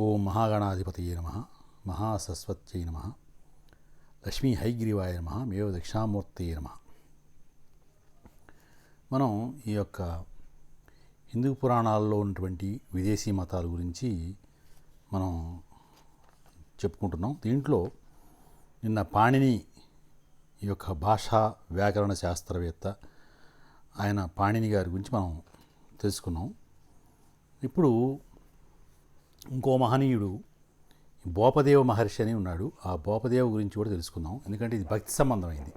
ఓం మహాగణాధిపతయే నమ మహాసరస్వత్యై నమ లక్ష్మీ హైగ్రీవాయ నమ మేవ దక్షిణామూర్తయే నమ. మనం ఈ యొక్క హిందూ పురాణాల్లో ఉన్నటువంటి విదేశీ మతాల గురించి మనం చెప్పుకుంటున్నాం. దీంట్లో నిన్న పాణిని ఈ యొక్క భాషా వ్యాకరణ శాస్త్రవేత్త ఆయన పాణిని గారి గురించి మనం తెలుసుకున్నాం. ఇప్పుడు ఇంకో మహనీయుడు బోపదేవ మహర్షి అని ఉన్నాడు. ఆ బోపదేవ గురించి కూడా తెలుసుకుందాం. ఎందుకంటే ఇది భక్తి సంబంధమైంది.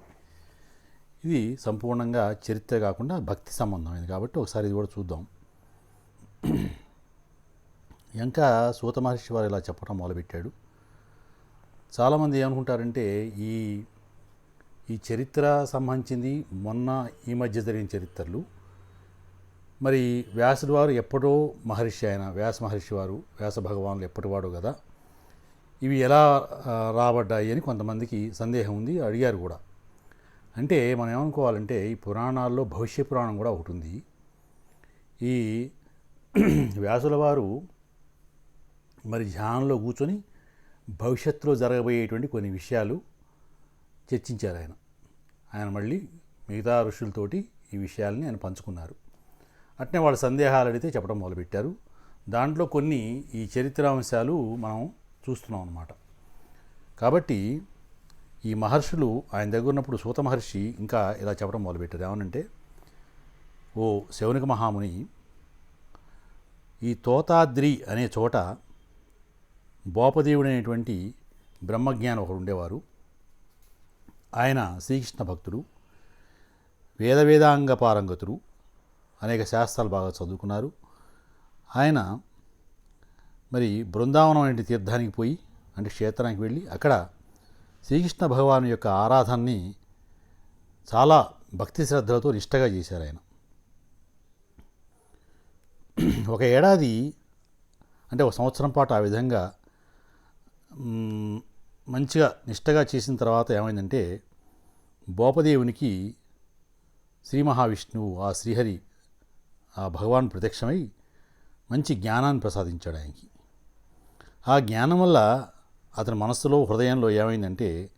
ఇది సంపూర్ణంగా చరిత్ర కాకుండా భక్తి సంబంధమైంది కాబట్టి ఒకసారి ఇది కూడా చూద్దాం. ఇంకా సూత మహర్షి వారు ఇలా చెప్పడం మొదలుపెట్టాడు. చాలామంది ఏమనుకుంటారంటే ఈ ఈ చరిత్ర సంబంధించింది మొన్న ఈ మధ్య జరిగిన చరిత్రలు. మరి వ్యాసుడు వారు ఎప్పుడో మహర్షి ఆయన వ్యాస మహర్షి వారు వ్యాస భగవానులు ఎప్పటివాడు కదా ఇవి ఎలా రాబడ్డాయి అని కొంతమందికి సందేహం ఉంది అడిగారు కూడా. అంటే మనం ఏమనుకోవాలంటే ఈ పురాణాల్లో భవిష్య పురాణం కూడా ఒకటి ఉంది. ఈ వ్యాసుల వారు మరి ధ్యానంలో కూర్చొని భవిష్యత్తులో జరగబోయేటువంటి కొన్ని విషయాలు చర్చించారు ఆయన. ఆయన మళ్ళీ మిగతా ఋషులతోటి ఈ విషయాలని ఆయన పంచుకున్నారు. అట్నే వాళ్ళ సందేహాలు అడిగితే చెప్పడం మొదలుపెట్టారు. దాంట్లో కొన్ని ఈ చరిత్రాంశాలు మనం చూస్తున్నాం అన్నమాట. కాబట్టి ఈ మహర్షులు ఆయన దగ్గర ఉన్నప్పుడు సూత మహర్షి ఇంకా ఇలా చెప్పడం మొదలుపెట్టారు. ఏమనంటే ఓ శౌనిక మహాముని ఈ తోతాద్రి అనే చోట బోపదేవుడు అనేటువంటి బ్రహ్మజ్ఞానం ఒకరు ఉండేవారు. ఆయన శ్రీకృష్ణ భక్తుడు వేద వేదాంగ పారంగతుడు. అనేక శాస్త్రాలు బాగా చదువుకున్నారు. ఆయన మరి బృందావనం అనే తీర్థానికి పోయి అంటే క్షేత్రానికి వెళ్ళి అక్కడ శ్రీకృష్ణ భగవాను యొక్క ఆరాధనని చాలా భక్తి శ్రద్ధలతో నిష్టగా చేశారు ఆయన. ఒక ఏడాది అంటే ఒక సంవత్సరం పాటు ఆ విధంగా మంచిగా నిష్టగా చేసిన తర్వాత ఏమైందంటే బోపదేవునికి శ్రీ మహావిష్ణువు ఆ శ్రీహరి ఆ భగవాన్ ప్రత్యక్షమై మంచి జ్ఞానాన్ని ప్రసాదించాడు ఆయనకి. ఆ జ్ఞానం వల్ల అతని మనస్సులో హృదయంలో ఏమైందంటే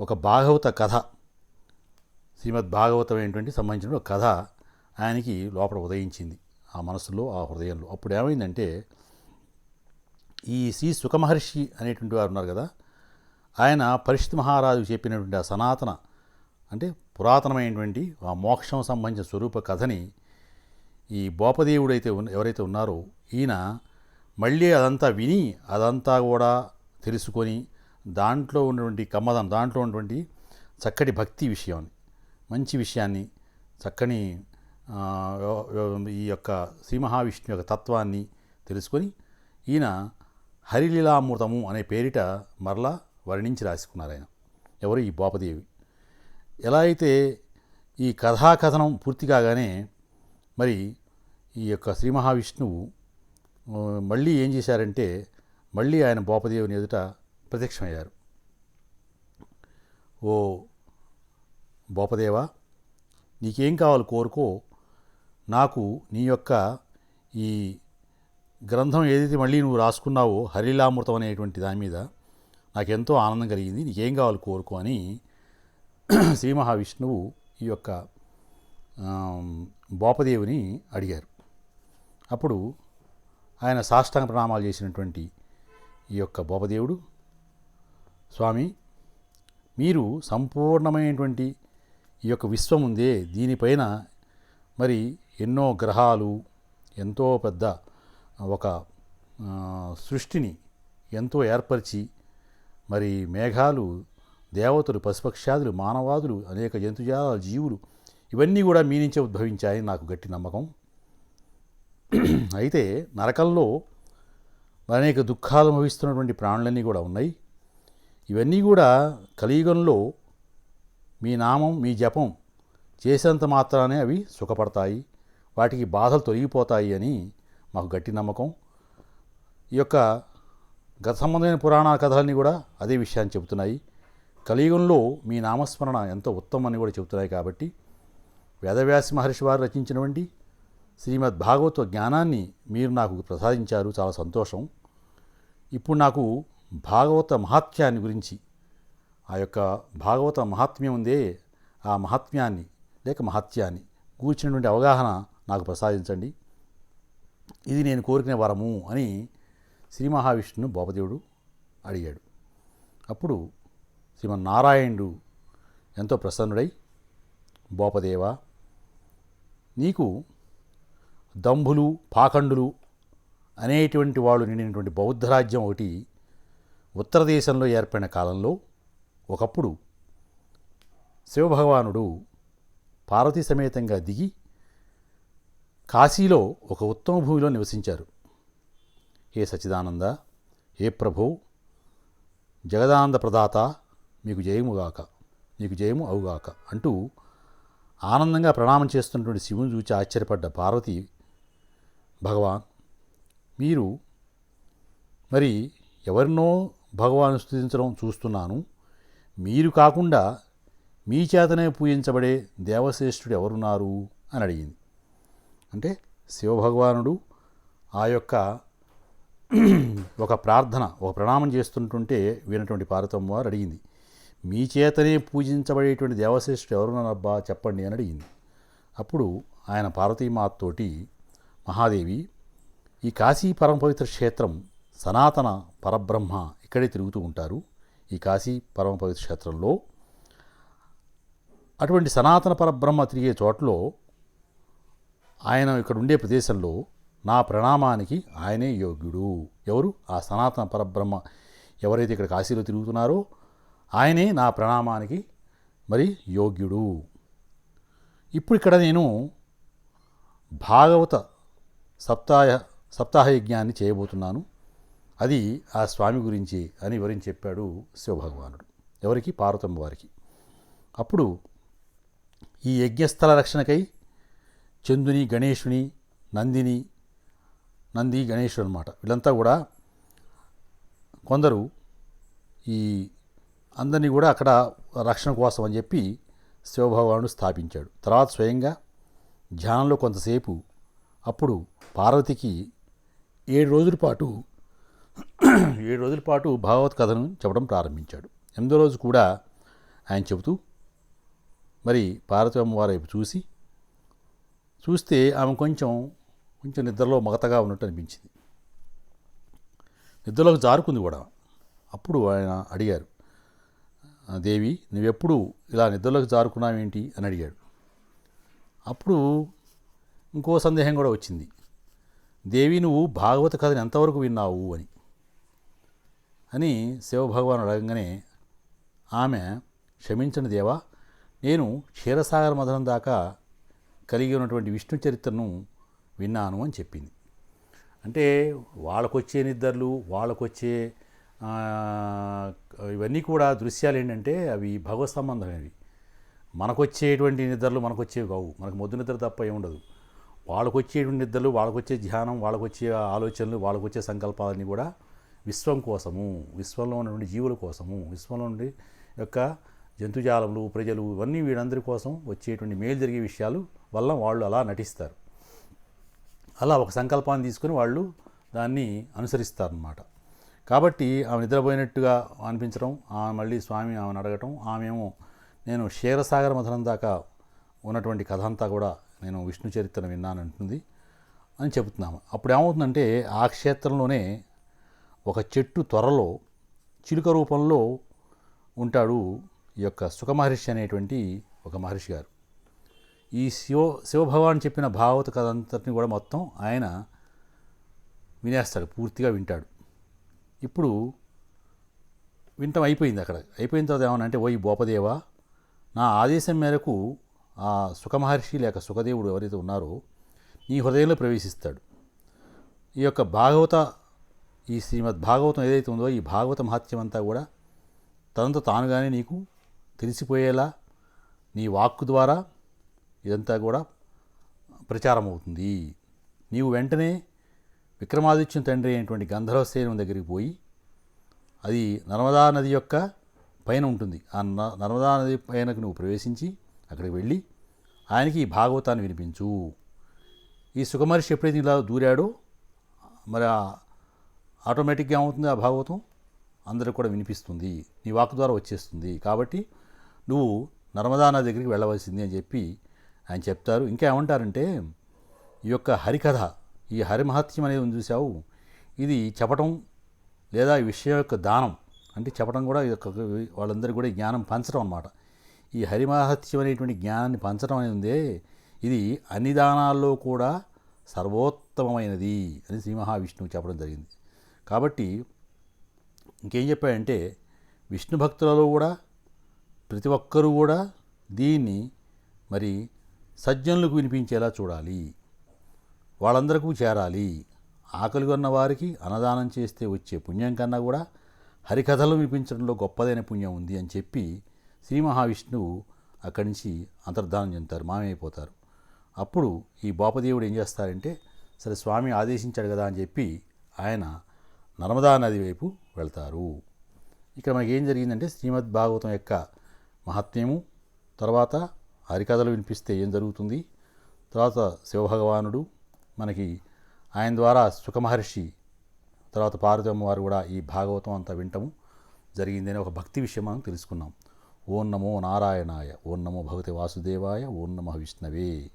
ఒక భాగవత కథ శ్రీమద్ భాగవతం ఏంటంటే సంబంధించిన ఒక కథ ఆయనకి లోపల ఉదయించింది ఆ మనసులో ఆ హృదయంలో. అప్పుడు ఏమైందంటే ఈ శ్రీ సుఖమహర్షి అనేటువంటి వారు ఉన్నారు కదా ఆయన పరిషత్ మహారాజు చెప్పినటువంటి ఆ సనాతన అంటే పురాతనమైనటువంటి ఆ మోక్షం సంబంధించిన స్వరూప కథని ఈ బోపదేవుడైతే ఉన్న ఎవరైతే ఉన్నారో ఈయన మళ్ళీ అదంతా విని అదంతా కూడా తెలుసుకొని దాంట్లో ఉన్నటువంటి కమ్మదం దాంట్లో ఉన్నటువంటి చక్కటి భక్తి విషయాన్ని మంచి విషయాన్ని చక్కని ఈ యొక్క శ్రీ మహావిష్ణు యొక్క తత్వాన్ని తెలుసుకొని ఈయన హరిలీలామృతము అనే పేరిట మరలా వర్ణించి రాసుకున్నారు ఆయన. ఎవరు ఈ బోపదేవి? ఎలా అయితే ఈ కథాకథనం పూర్తి కాగానే మరి ఈ యొక్క శ్రీ మహావిష్ణువు మళ్ళీ ఏం చేశారంటే మళ్ళీ ఆయన బోపదేవుని ఎదుట ప్రత్యక్షమయ్యారు. ఓ బోపదేవా నీకేం కావాలి కోరుకో నాకు నీ యొక్క ఈ గ్రంథం ఏదైతే మళ్ళీ నువ్వు రాసుకున్నావో హరిలామృతం అనేటువంటి దాని మీద నాకెంతో ఆనందం కలిగింది నీకేం కావాలి కోరుకో అని శ్రీ మహావిష్ణువు ఈ యొక్క బోపదేవుని అడిగారు. అప్పుడు ఆయన సాష్టాంగ ప్రణామాలు చేసినటువంటి ఈ యొక్క బోపదేవుడు స్వామి మీరు సంపూర్ణమైనటువంటి ఈ యొక్క విశ్వం ఉందే దీనిపైన మరి ఎన్నో గ్రహాలు ఎంతో పెద్ద ఒక సృష్టిని ఎంతో ఏర్పరిచి మరి మేఘాలు దేవతలు పశుపక్షాదులు మానవాదులు అనేక జంతుజాల జీవులు ఇవన్నీ కూడా మీ నుంచే ఉద్భవించాయని నాకు గట్టి నమ్మకం. అయితే నరకంలో అనేక దుఃఖాలు అనుభవిస్తున్నటువంటి ప్రాణులన్నీ కూడా ఉన్నాయి. ఇవన్నీ కూడా కలియుగంలో మీ నామం మీ జపం చేసేంత మాత్రానే అవి సుఖపడతాయి. వాటికి బాధలు తొలగిపోతాయి అని మాకు గట్టి నమ్మకం. ఈ యొక్క గత సంబంధమైన పురాణ కథలన్నీ కూడా అదే విషయాన్ని చెబుతున్నాయి. కలియుగంలో మీ నామస్మరణ ఎంతో ఉత్తమని కూడా చెబుతున్నాయి కాబట్టి వేదవ్యాసి మహర్షి వారు రచించినవండి. శ్రీమద్ భాగవత జ్ఞానాన్ని మీరు నాకు ప్రసాదించారు. చాలా సంతోషం. ఇప్పుడు నాకు భాగవత మహాత్మ్యాన్ని గురించి ఆ యొక్క భాగవత మహాత్మ్యం ఉందే ఆ మహాత్మ్యాన్ని లేక మహత్యాన్ని కూర్చున్నటువంటి అవగాహన నాకు ప్రసాదించండి. ఇది నేను కోరుకునే వరము అని శ్రీ మహావిష్ణును బోపదేవుడు అడిగాడు. అప్పుడు శ్రీమన్నారాయణుడు ఎంతో ప్రసన్నుడై బోపదేవ నీకు దంభులు పాఖండులు అనేటువంటి వాళ్ళు నిండినటువంటి బౌద్ధ రాజ్యం ఒకటి ఉత్తర దేశంలో ఏర్పడిన కాలంలో ఒకప్పుడు శివభగవానుడు పార్వతీ సమేతంగా దిగి కాశీలో ఒక ఉత్తమ భూమిలో నివసించారు. హే సచిదానంద హే ప్రభు జగదానంద ప్రదాత మీకు జయముగాక మీకు జయము అవుగాక అంటూ ఆనందంగా ప్రణామం చేస్తున్నటువంటి శివుని చూచి ఆశ్చర్యపడ్డ పార్వతి భగవాన్ మీరు మరి ఎవరినో భగవాను స్థుతించడం చూస్తున్నాను. మీరు కాకుండా మీ చేతనే పూజించబడే దేవశ్రేష్ఠుడు ఎవరున్నారు? అని అడిగింది. అంటే శివభగవానుడు ఆ యొక్క ఒక ప్రార్థన ఒక ప్రణామం చేస్తుంటుంటే వినటువంటి పార్వతమ్మ వారు అడిగింది మీ చేతనే పూజించబడేటువంటి దేవశ్రేష్ఠుడు ఎవరున్నారబ్బా చెప్పండి అని అడిగింది. అప్పుడు ఆయన పార్వతీమాతతోటి మహాదేవి ఈ కాశీ పరమపవిత్ర క్షేత్రం సనాతన పరబ్రహ్మ ఇక్కడే తిరుగుతూ ఉంటారు. ఈ కాశీ పరమపవిత్ర క్షేత్రంలో అటువంటి సనాతన పరబ్రహ్మ తిరిగే చోట్లో ఆయన ఇక్కడ ఉండే ప్రదేశంలో నా ప్రణామానికి ఆయనే యోగ్యుడు. ఎవరు? ఆ సనాతన పరబ్రహ్మ ఎవరైతే ఇక్కడ కాశీలో తిరుగుతున్నారో ఆయనే నా ప్రణామానికి మరి యోగ్యుడు. ఇప్పుడు ఇక్కడ నేను భాగవత సప్తాహ సప్తాహ యజ్ఞాన్ని చేయబోతున్నాను. అది ఆ స్వామి గురించి అని వివరించి చెప్పాడు శివభగవానుడు. ఎవరికి? పార్వతమ్మ వారికి. అప్పుడు ఈ యజ్ఞస్థల రక్షణకై చందుని గణేషుని నందిని నంది గణేశుడు అనమాట వీళ్ళంతా కూడా కొందరు ఈ అందరినీ కూడా అక్కడ రక్షణ కోసం అని చెప్పి శివభగవానుడు స్థాపించాడు. తర్వాత స్వయంగా ధ్యానంలో కొంతసేపు అప్పుడు పార్వతికి ఏడు రోజుల పాటు ఏడు రోజుల పాటు భాగవత్ కథను చెప్పడం ప్రారంభించాడు. ఎనిమిదో రోజు కూడా ఆయన చెబుతూ మరి పార్వతి అమ్మవారి వైపు చూసి చూస్తే ఆమె కొంచెం కొంచెం నిద్రలో మగతగా ఉన్నట్టు అనిపించింది. నిద్రలోకి జారుకుంది కూడా. అప్పుడు ఆయన అడిగారు దేవి నువ్వెప్పుడు ఇలా నిద్రలోకి జారుకున్నావేంటి? అని అడిగాడు. అప్పుడు ఇంకో సందేహం కూడా వచ్చింది. దేవి నువ్వు భాగవత కథను ఎంతవరకు విన్నావు? అని. అని శివభగవాను అడగంగానే ఆమె క్షమించండి దేవా నేను క్షీరసాగర మధనం దాకా కలిగి ఉన్నటువంటి విష్ణు చరిత్రను విన్నాను అని చెప్పింది. అంటే వాళ్ళకొచ్చే నిద్రలు వాళ్ళకొచ్చే ఇవన్నీ కూడా దృశ్యాలు ఏంటంటే అవి భగవత్ సంబంధమైనవి. మనకొచ్చేటువంటి నిద్రలు మనకొచ్చేవి కావు. మనకు మొద్దు నిద్ర తప్ప ఏముండదు. వాళ్ళకు వాళ్ళకొచ్చేటువంటి నిద్రలు వాళ్ళకొచ్చే ధ్యానం వాళ్ళకొచ్చే ఆలోచనలు వాళ్ళకొచ్చే సంకల్పాలన్నీ కూడా విశ్వం కోసము విశ్వంలో ఉన్నటువంటి జీవుల కోసము విశ్వంలో నుండి యొక్క జంతుజాలములు ప్రజలు ఇవన్నీ వీళ్ళందరి కోసం వచ్చేటువంటి మేలు జరిగే విషయాలు వల్ల వాళ్ళు అలా నటిస్తారు. అలా ఒక సంకల్పాన్ని తీసుకుని వాళ్ళు దాన్ని అనుసరిస్తారన్నమాట. కాబట్టి ఆమె నిద్రపోయినట్టుగా అనిపించడం ఆమె మళ్ళీ స్వామి ఆమెను అడగటం ఆమెమో నేను క్షీరసాగర మథనం దాకా ఉన్నటువంటి కథ అంతా కూడా నేను విష్ణు చరిత్రను విన్నాను అంటుంది అని చెబుతున్నాము. అప్పుడు ఏమవుతుందంటే ఆ క్షేత్రంలోనే ఒక చెట్టు త్వరలో చిలుక రూపంలో ఉంటాడు ఈ యొక్క సుఖమహర్షి అనేటువంటి ఒక మహర్షి గారు. ఈ శివ శివభగవాన్ చెప్పిన భాగవత కథ అంతటిని కూడా మొత్తం ఆయన వినేస్తాడు పూర్తిగా వింటాడు. ఇప్పుడు వింటం అయిపోయింది అక్కడ. అయిపోయిన తర్వాత ఏమనంటే ఓ ఈ బోపదేవా నా ఆదేశం మేరకు ఆ సుఖమహర్షి లేక సుఖదేవుడు ఎవరైతే ఉన్నారో నీ హృదయంలో ప్రవేశిస్తాడు. ఈ యొక్క భాగవత ఈ శ్రీమద్ భాగవతం ఏదైతే ఉందో ఈ భాగవత మహత్యం అంతా కూడా తనంత తానుగానే నీకు తెలిసిపోయేలా నీ వాక్కు ద్వారా ఇదంతా కూడా ప్రచారం అవుతుంది నీవు వెంటనే విక్రమాదిత్యం తండ్రి అయినటువంటి గంధర్వసేనం దగ్గరికి పోయి అది నర్మదా నది యొక్క పైన ఉంటుంది. ఆ నర్మదా నది పైనకు నువ్వు ప్రవేశించి అక్కడికి వెళ్ళి ఆయనకి ఈ భాగవతాన్ని వినిపించు. ఈ సుఖమహర్షి ఎప్పుడైతే ఇలా దూరాడో మరి ఆ ఆటోమేటిక్గా ఏమవుతుంది ఆ భాగవతం? అందరికి కూడా వినిపిస్తుంది. నీ వాక్ ద్వారా వచ్చేస్తుంది. కాబట్టి నువ్వు నర్మదా నది దగ్గరికి వెళ్ళవలసింది అని చెప్పి ఆయన చెప్తారు. ఇంకా ఏమంటారంటే ఈ యొక్క హరికథ ఈ హరిమహత్యం అనేది ఉంది చూసావు ఇది చెప్పటం లేదా ఈ విషయం యొక్క దానం అంటే చెప్పడం కూడా ఇది వాళ్ళందరికీ కూడా జ్ఞానం పంచడం అనమాట ఈ హరిమహత్యం అనేటువంటి జ్ఞానాన్ని పంచడం అనేది ఉందే ఇది అన్ని దానాల్లో కూడా సర్వోత్తమమైనది అని శ్రీ మహావిష్ణువు చెప్పడం జరిగింది. కాబట్టి ఇంకేం చెప్పాడంటే విష్ణు భక్తులలో కూడా ప్రతి ఒక్కరూ కూడా దీన్ని మరి సజ్జనులకు వినిపించేలా చూడాలి. వాళ్ళందరికీ చేరాలి. ఆకలి కొన్న వారికి అన్నదానం చేస్తే వచ్చే పుణ్యం కన్నా కూడా హరికథలు వినిపించడంలో గొప్పదైన పుణ్యం ఉంది అని చెప్పి శ్రీ మహావిష్ణువు అక్కడి నుంచి అంతర్ధానం చెందుతారు మామైపోతారు అప్పుడు ఈ బాపదేవుడు ఏం చేస్తారంటే సరే స్వామి ఆదేశించాడు కదా అని చెప్పి ఆయన నర్మదా నది వైపు వెళ్తారు. ఇక్కడ మనకి ఏం జరిగిందంటే శ్రీమద్ భాగవతం యొక్క మహత్యము తర్వాత హరికథలు వినిపిస్తే ఏం జరుగుతుంది? తర్వాత శివభగవానుడు మనకి ఆయన ద్వారా సుఖమహర్షి తర్వాత పార్వతమ్మ వారు కూడా ఈ భాగవతం అంతా వింటము. జరిగిందని ఒక భక్తి విషయం మనం తెలుసుకున్నాం. ఓం నమో నారాయణాయ ఓం నమో భగవతి వాసుదేవాయ ఓం నమ విష్ణవే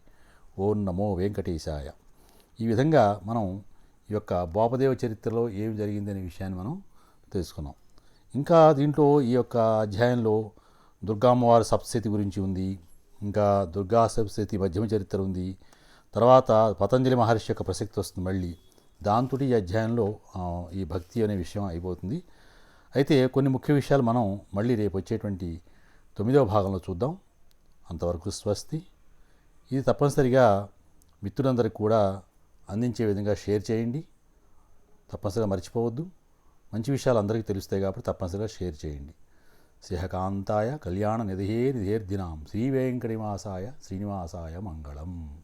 ఓం నమో వెంకటేశాయ. ఈ విధంగా మనం ఈ యొక్క బోపదేవ చరిత్రలో ఏమి జరిగిందనే విషయాన్ని మనం తెలుసుకున్నాం. ఇంకా దీంట్లో ఈ యొక్క అధ్యాయంలో దుర్గామ్మవారి సప్తశతి గురించి ఉంది. ఇంకా దుర్గా సప్తశతి మధ్యమ చరిత్ర ఉంది. తర్వాత పతంజలి మహర్షి యొక్క ప్రసక్తి వస్తుంది మళ్ళీ. దాంతో ఈ అధ్యాయంలో ఈ భక్తి అనే విషయం అయిపోతుంది. అయితే కొన్ని ముఖ్య విషయాలు మనం మళ్ళీ రేపు వచ్చేటువంటి తొమ్మిదవ భాగంలో చూద్దాం. అంతవరకు స్వస్తి. ఇది తప్పనిసరిగా మిత్రులందరికీ కూడా అందించే విధంగా షేర్ చేయండి. తప్పనిసరిగా మర్చిపోవద్దు. మంచి విషయాలు అందరికీ తెలుస్తాయి కాబట్టి తప్పనిసరిగా షేర్ చేయండి. స్నేహకాంతాయ కళ్యాణ నిధే నిధేర్దినాం. శ్రీ వెంకటనివాసాయ శ్రీనివాసాయ మంగళం.